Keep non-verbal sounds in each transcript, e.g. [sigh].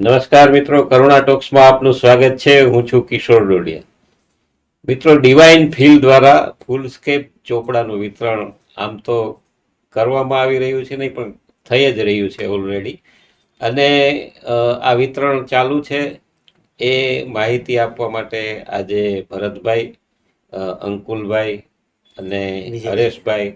નમસ્કાર મિત્રો કરુણા ટોક્સમાં આપનું સ્વાગત છે. હું છું કિશોર ડોડિયા. મિત્રો ડિવાઇન ફીલ દ્વારા ફૂલસ્કેપ ચોપડાનું વિતરણ આમ તો કરવામાં આવી રહ્યું છે નહીં પણ થઈ જ રહ્યું છે ઓલરેડી અને આ વિતરણ ચાલુ છે. એ માહિતી આપવા માટે આજે ભરતભાઈ અંકુલભાઈ અને. હરેશભાઈ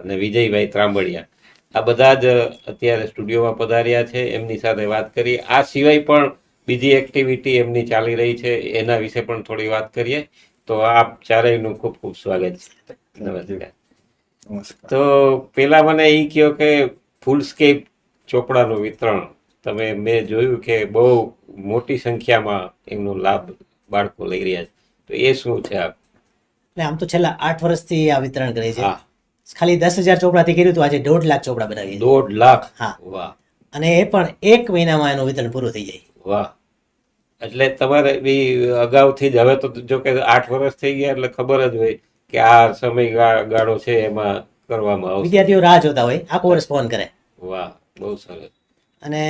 અને વિજયભાઈ ત્રાંબડિયા. આ બધા જ અત્યારે સ્ટુડિયોમાં પધાર્યા છે. એમની સાથે વાત કરી. આ સિવાય પણ બીજી એક્ટિવિટી એમની ચાલી રહી છે. એના વિશે પણ થોડી વાત કરીએ. તો આપ ચારેયનું ખૂબ ખૂબ સ્વાગત છે. નમસ્કાર. તો પેલા મને એ કહ્યો કે ફૂલસ્કેપ ચોપડાનું વિતરણ. તમે મેં જોયું કે બહુ મોટી સંખ્યામાં એમનો લાભ બાળકો લઈ રહ્યા છે. તો એ શું છે આપ? એટલે આમ તો છેલ્લા આઠ વર્ષથી આ વિતરણ કરે છે. ખાલી દસ હજાર ચોપડાથી કર્યું હતું આજે દોઢ લાખ ચોપડા બનાવી. દોઢ લાખ? હા. વાહ. અને એ પણ એક મહિનામાં એનું વિતરણ પૂરું થઈ જાય. વાહ. એટલે તમારે બી અગાઉથી જ હવે તો જો કે આઠ વર્ષ થઈ ગયા એટલે ખબર જ હોય કે આ સમય ગાળો છે એમાં કરવામાં આવશે. વિદ્યાર્થીઓ રાહ જોતા હોય આખો વર્ષ ફોન કરે. વાહ બહુ સરસ. અને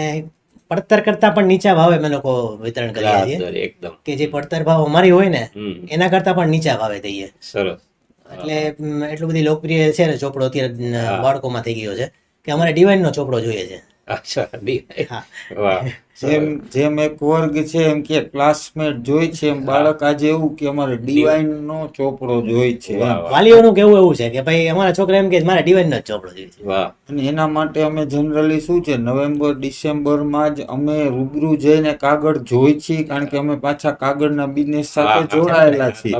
પડતર કરતા પણ નીચા ભાવે અમે લોકો વિતરણ કરીએ છીએ. એકદમ. કે જે પડતર ભાવ અમારી હોય ને એના કરતા પણ નીચા ભાવે દઈએ. સરસ. એટલે એટલું બધી લોકપ્રિય છે ને ચોપડો અત્યારે બાળકોમાં થઈ ગયો છે કે અમારે ડિવાઇન નો ચોપડો જોઈએ છે. અચ્છા જેમ જેમ એક વર્ગ છે એમ કે ક્લાસમેટ જોઈ છે એમ બાળક આજે એવું કે અમારે ડિવાઇન નો ચોપડો જોઈ છે વાલીઓનું કેવું એવું છે કે ભાઈ અમારા છોકરા એમ કે મારે ડિવાઇન નો ચોપડો જોઈએ છે. અને એના માટે અમે જનરલી શું છે નવેમ્બર ડિસેમ્બરમાં જ અમે રૂબરૂ જઈને કાગળ જોઈ છીએ કારણ કે અમે પાછા કાગળના બિઝનેસ સાથે જોડાયેલા છીએ.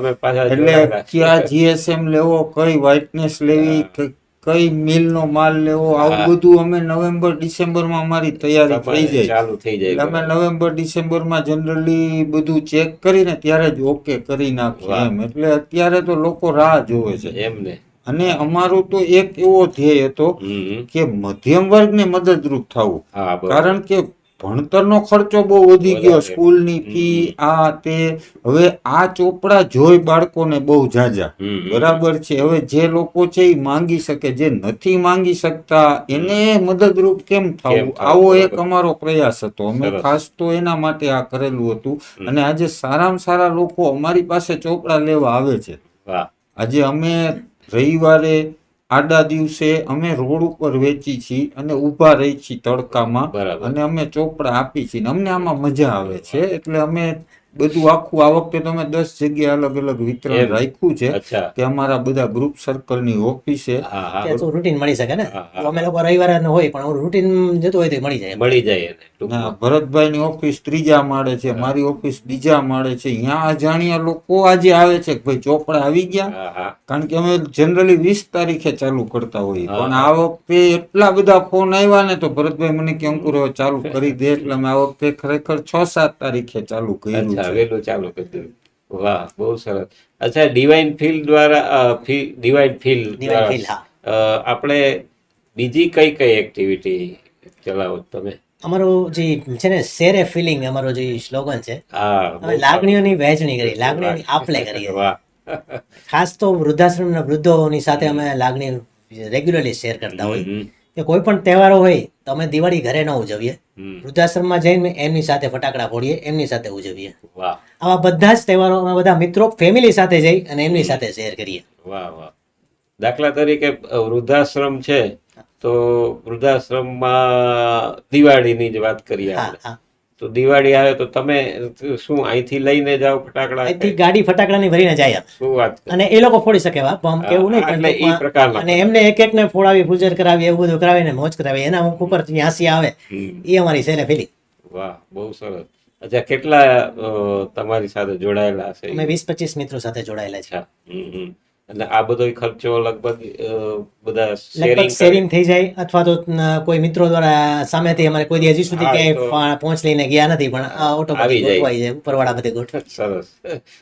એટલે જોડાયેલા ક્યાં જીએસએમ લેવો કઈ વ્હાઇટનેસ લેવી ક- કઈ મિલનો માલ લેવો આવું બધું અમે નવેમ્બર ડિસેમ્બરમાં અમારી તૈયારી થઈ જાય. ચાલુ થઈ જાય. અમે નવેમ્બર નવેમ્બર ડિસેમ્બરમાં જનરલી બધું ચેક કરીને ત્યારે જ ઓકે કરી નાખીએ એમ. એટલે અત્યારે તો લોકો રાહ જોવે છે. એમને અને અમારું તો એક એવો ધ્યેય હતો કે મધ્યમ વર્ગને મદદરૂપ થવું. કારણ કે ભણતરનો ખર્ચો બહુ વધી ગયો. સ્કૂલની ફી આ તે. હવે આ ચોપડા જોઈ બાળકોને બહુ જાજા બરાબર છે. હવે જે લોકો છે એ માંગી શકે જે નથી માંગી શકતા એને મદદરૂપ કેમ થવું, આવો એક અમારો પ્રયાસ હતો. અમે ખાસ તો એના માટે આ કરેલું હતું. અને આજે સારામાં સારા લોકો અમારી પાસે ચોપડા લેવા આવે છે. આજે અમે રવિવારે આડા દિવસે અમે રોડ ઉપર વેચી છીએ અને ઊભા રહી છીએ તડકામાં. અને અમે ચોપડા આપી છીએ. અમને આમાં મજા આવે છે. એટલે અમે બધું આખું આ વખતે તમે દસ જગ્યા અલગ અલગ વિતરણ રાખ્યું છે કે અમારા બધા ગ્રુપ સર્કલની ઓફિસે હા છે કે રૂટીન મળી શકે ને? અમે લોકો રવિવારે હોય પણ રૂટીન જતું હોય તો મળી જાય મળી જાય ટૂંકમાં. ભરતભાઈની ઓફિસ ત્રીજા માળે છે મારી ઓફિસ બીજા માળે છે. અહીંયા અજાણ્યા લોકો આજે આવે છે કે ભાઈ ચોપડા આવી ગયા. હા હા. કારણ કે અમે જનરલી વીસ તારીખે ચાલુ કરતા હોઈએ. હા. પણ આ વખતે એટલા બધા ફોન આવ્યા ને તો ભરતભાઈ મને કે અંકુર હવે ચાલુ કરી દે એટલે અમે આ વખતે ખરેખર છ સાત તારીખે ચાલુ કર્યું વહેલું ચાલુ કરી દીધું. વાહ બહુ સરસ. અચ્છા ડિવાઇન ફીલ દ્વારા ડિવાઇન ફીલ હા. આપણે બીજી કઈ કઈ એક્ટિવિટી ચલાવો તમે? અમારું જે છે ને શેરે ફિલિંગ અમારો જે સ્લોગન છે અમે લાગણીઓની વહેંચણી કરી લાગણીઓની આપલે કરી ખાસ તો વૃદ્ધાશ્રમના વૃદ્ધોની સાથે અમે લાગણી રેગ્યુલરલી શેર કરતા હોય. કે કોઈ પણ તહેવારો હોય તો અમે દિવાળી ઘરે ન ઉજવીએ. વૃદ્ધાશ્રમમાં જઈને એમની સાથે ફટાકડા ફોડીએ એમની સાથે ઉજવીએ. આવા બધા જ તહેવારો અમે બધા મિત્રો ફેમિલી સાથે જઈ અને એમની સાથે શેર કરીએ. વાહ વાહ. દાખલા તરીકે વૃદ્ધાશ્રમ છે તો વૃદ્ધાશ્રમમાં દિવાળીની જ વાત કરીએ આપણે. તો દિવાળી આવે તો તમે શું અહીંથી લઈને જાઓ ફટાકડા? અહીંથી ગાડી ફટાકડાની ભરીને જાય. શું વાત અને એ લોકો ફોડી શકે વા બમ કેવું નહીં ઈ પ્રકારના અને એમને એક એકને ફોડાવી પૂજન કરાવી એવું બધું કરાવીને મોજ કરાવી એના અમુક ઉપર હાંસી આવે એ અમારી છે ને પેલી વાહ બહુ સરસ. અચ્છા કેટલા તમારી સાથે જોડાયેલા હશે? મેં વીસ પચીસ મિત્રો સાથે જોડાયેલા છે અને આ બધો ખર્ચો લગભગ બધા શેરિંગ શેરિંગ થઈ જાય અથવા તો કોઈ મિત્રો દ્વારા સામેથી અમારે કોઈ દી હજી સુધી ક્યાંય પહોંચ લઈને ગયા નથી પણ આ આવી ઓટોમેટિક જાય. ગોઠવાઈ જાય ઉપરવાળા બધે ગોઠવાય સરસ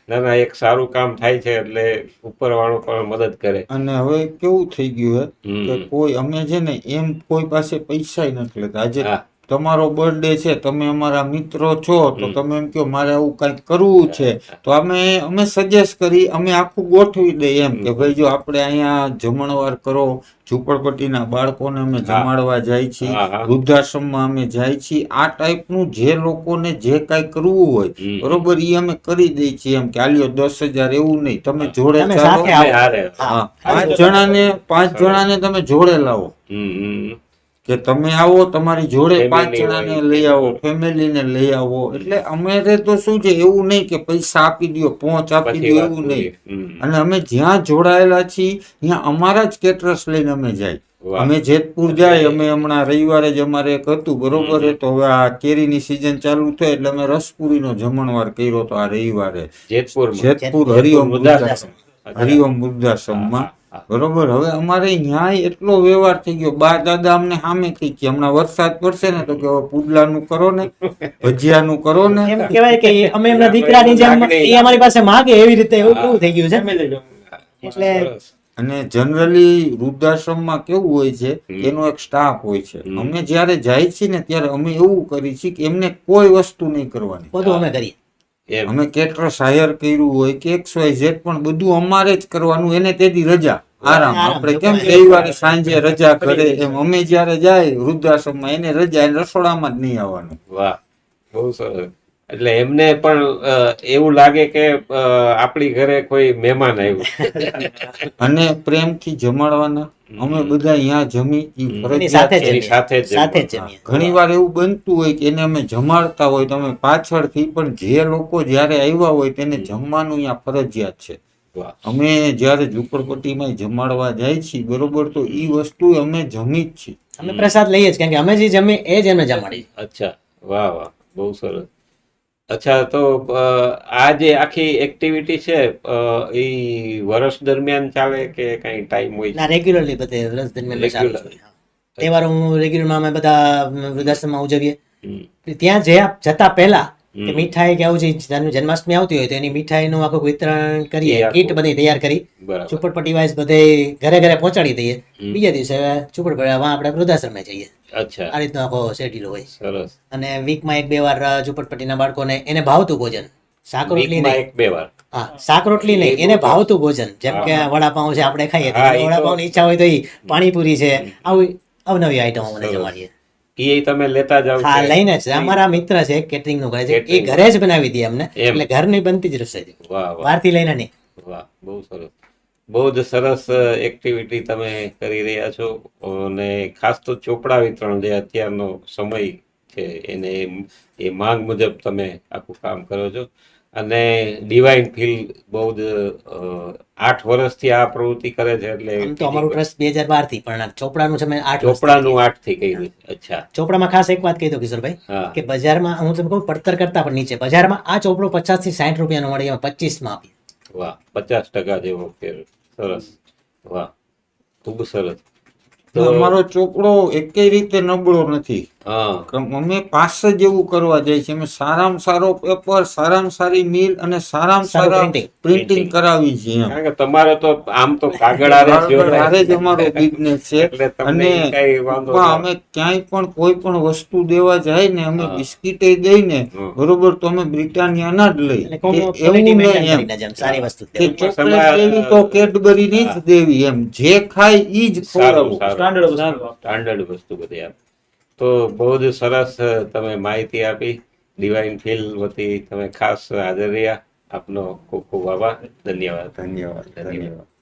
ના ના એક સારું કામ થાય છે એટલે ઉપરવાળો પણ મદદ કરે અને હવે કેવું થઈ ગયું હે હમ. કે કોઈ અમે છે ને એમ કોઈ પાસે પૈસા નથી લેતા આજે. તમારો બર્થડે છે તમે અમારા મિત્રો છો તો તમે એમ કહો મારે આવું કંઈક કરવું છે. તો અમે અમે સજેસ્ટ કરી અમે આખું ગોઠવી દઈએ એમ કે ભાઈ જો આપણે અહીંયા જમણવાર કરો ઝૂંપડપટ્ટીના બાળકોને અમે જમાડવા જાય છીએ. વૃદ્ધાશ્રમમાં અમે જાય છીએ. આ ટાઈપનું જે લોકોને જે કાંઈ કરવું હોય બરોબર એ અમે કરી દઈએ છીએ એમ કે આલ્યો દસ હજાર એવું નહીં તમે જોડે તમે ચાલો. પાંચ જણાને પાંચ જણાને તમે જોડે લાવો. હમ, હમ. કે તમે આવો તમારી જોડે પાંચ. જણાને લઈ આવો ફેમિલીને લઈ આવો. એટલે અમારે તો શું છે એવું નહીં કે પૈસા આપી દો પહોંચ આપી દો એવું નહીં. અને અમે જ્યાં જોડાયેલા છીએ ત્યાં અમારા જ કેટરસ લઈને અમે જાય. અમે જેતપુર જાય અમે હમણાં રવિવારે જ અમારે એક હતું બરોબર? છે તો હવે આ કેરીની સિઝન ચાલુ થઈ એટલે અમે રસપુરીનો જમણવાર કર્યો તો આ રવિવારે. જેતપુર જેતપુર હરિઓમ વૃદ્ધાશ્રમ. હરિઓમ વૃદ્ધાશ્રમમાં. બરોબર. હવે અમારે ન્યાય એટલો વ્યવહાર થઈ ગયો. બા દાદા અમને સામે થઈ કે હમણાં વરસાદ પડશે ને તો કે હવે પુડલાનું કરો ને ભજીયાનું કરો ને. એમ કહેવાય કે અમે એમના દીકરાની જેમ એ અમારી પાસે માગે એવી રીતે એવું થઈ ગયું છે? એટલે અને જનરલી વૃદ્ધાશ્રમમાં કેવું હોય છે એનો એક સ્ટાફ હોય છે. અમે જ્યારે જાય છીએ ને ત્યારે અમે એવું કરીએ છીએ કે એમને કોઈ વસ્તુ નહીં કરવાની. બધું અમે કરીએ. અમે કેટરસ હાયર કર્યું હોય કે એક્સ વાય ઝેડ પણ બધું અમારે જ કરવાનું એને તેથી રજા. આરામ. આપણે કેમ રવિવારે સાંજે રજા કરે એમ અમે જયારે જાય વૃદ્ધાશ્રમમાં એને રજા એને રસોડામાં જ નહીં આવવાનું. વાહ બહુ સરસ. એટલે એમને પણ એવું લાગે કે આપણી ઘરે કોઈ મહેમાન આવ્યું. [laughs] અને પ્રેમથી જમાડવાના. અમે બધા અહીંયા જમી ઈ સાથે ઘણી વાર એવું બનતું હોય કે એને અમે જમાડતા હોય તો અમે પાછળથી પણ જે લોકો જ્યારે આવ્યા હોય તેને જમવાનું અહીંયા ફરજિયાત છે. અમે જ્યારે ઝુંપડપટ્ટીમાં જમાડવા જાય છીએ બરોબર તો એ વસ્તુ અમે જમી જ છીએ. અમે પ્રસાદ લઈએ જ કારણ કે અમે જે જમી એ જ અમે જમાડી અચ્છા વાહ વાહ બહુ સરસ. અચ્છા તો આ જે આખી એક્ટિવિટી છે એ વર્ષ દરમિયાન ચાલે કે કઈ ટાઈમ હોય છે? ના રેગ્યુલરલી બધે વર્ષ દરમિયાન ચાલુ. તહેવારો હું રેગ્યુલરમાં અમે બધા વૃદ્ધાશ્રમમાં ઉજવીએ. ત્યાં જે જતા પહેલા કે મીઠાઈ કે આવું જે જન્માષ્ટમી આવતી હોય તો એની મીઠાઈનું આખું વિતરણ કરીએ કીટ બધી તૈયાર કરી ચુપડપટ્ટી વાઇઝ બધે ઘરે ઘરે પહોંચાડી દઈએ. બીજા દિવસે ઝુંપડપટ્ટી આપણે વૃદ્ધાશ્રમે જઈએ. અચ્છા. આ રીતનો આખો શેડ્યુલ હોય. સરસ. અને વીકમાં એક બે વાર ચુપડપટ્ટીના બાળકોને એને ભાવતું ભોજન. શાક રોટલી નહીં. એક બે વાર. હા શાક રોટલી નહીં. એને ભાવતું ભોજન. જેમ કે વડાપાઉં છે આપણે ખાઈએ. વડાપાઉંની ઈચ્છા હોય તો એ પાણીપુરી છે. આવી અવનવી આઈટમો મને જમાડીએ. એ તમે લેતા જાવ હા લઈને જ. અમારા મિત્ર છે કેટરિંગનું કરે છે. એ ઘરે જ બનાવી દે અમને. એટલે ઘરની બનતી જ રસોઈ વાહ વાહ. બહારથી લઈને નહીં. વાહ બહુ સરસ. બહુ જ સરસ એક્ટિવિટી તમે કરી રહ્યા છો. અને ખાસ તો ચોપડા વિતરણ જે અત્યારનો સમય છે એને એ માંગ મુજબ તમે આખું કામ કરો છો. અને ડિવાઇન ફીલ બહુ જ આઠ વર્ષથી આ પ્રવૃત્તિ કરે છે આમ તો એટલે અમારું ટ્રસ્ટ બે હજાર બારથી પણ આ ચોપડાનું છે મેં આઠ ચોપડાનું આઠથી કર્યું અચ્છા. ચોપડામાં ખાસ એક વાત કહી દો કિશોરભાઈ કે બજારમાં હું તમને કહું પડતર કરતા પણ નીચે બજારમાં આ ચોપડો પચાસથી સાઠ રૂપિયાનો મળે એમાં પચીસમાં આપીએ. વાહ પચાસ ટકા જેવો ફેર સરસ. વાહ ખૂબ સરસ. તો અમારો ચોપડો એકેય રીતે નબળો નથી. અમે પાસ જ એવું કરવા જાય છે. અમે સારામાં સારો પેપર સારામાં સારી મિલ અને સારામાં સારું પ્રિન્ટિંગ કરાવી છે એમ. કારણ તો આમ તો કાગળ આરે જ અમારો બિઝનેસ છે. અને ના અમે ક્યાંય પણ કોઈ પણ વસ્તુ દેવા જાય ને અમે. બિસ્કીટે દઈને. બરોબર તો અમે બ્રિટાનિયાના જ લઈ. એવું નહીં એમ. સારી વસ્તુ ચોકલેટ દેવી તો કેડબરી ની જ દેવી એમ. જે ખાય ઈ જ સારું ખવડાવવું સ્ટાન્ડર્ડ વસ્તુ. બધી આપ તો બહુ જ સરસ, તમે માહિતી આપી. ડિવાઇન ફીલ વતી તમે ખાસ હાજર રહ્યા. આપનો ખૂબ ખૂબ આભાર. ધન્યવાદ. ધન્યવાદ. ધન્યવાદ.